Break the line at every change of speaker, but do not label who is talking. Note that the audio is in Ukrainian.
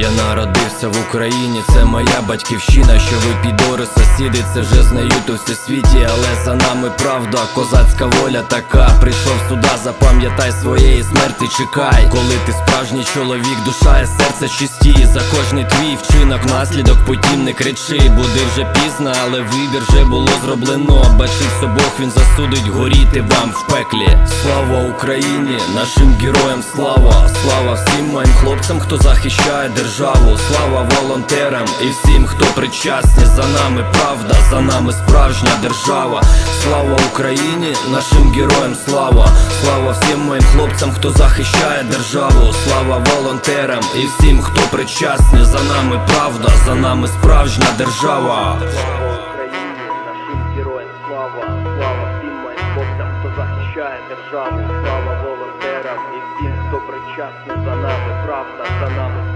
Я народився в Україні, це моя батьківщина. Що ви підори, сусіди, це вже знають у всесвіті, але за нами правда, козацька воля така. Прийшов сюди, запам'ятай своєї смерти, чекай. Коли ти справжній чоловік, душа і серце чисті. За кожний твій вчинок, наслідок потім не кричи. Буде вже пізно, але вибір вже було зроблено. Бачить обох він засудить горіти вам в пеклі. Слава Україні, нашим героям слава, слава всім моїм хлопцям, хто захищає державу, слава волонтерам і всім, хто причасні. За нами правда, за нами справжня держава. Слава Україні, нашим героям слава, слава всім моїм хлопцям, хто захищає державу, слава волонтерам і всім, хто причасні. За нами правда, за нами справжня держава.
Захищає державу, слава волонтерам і всім, хто причасний за нами, правда, за нами.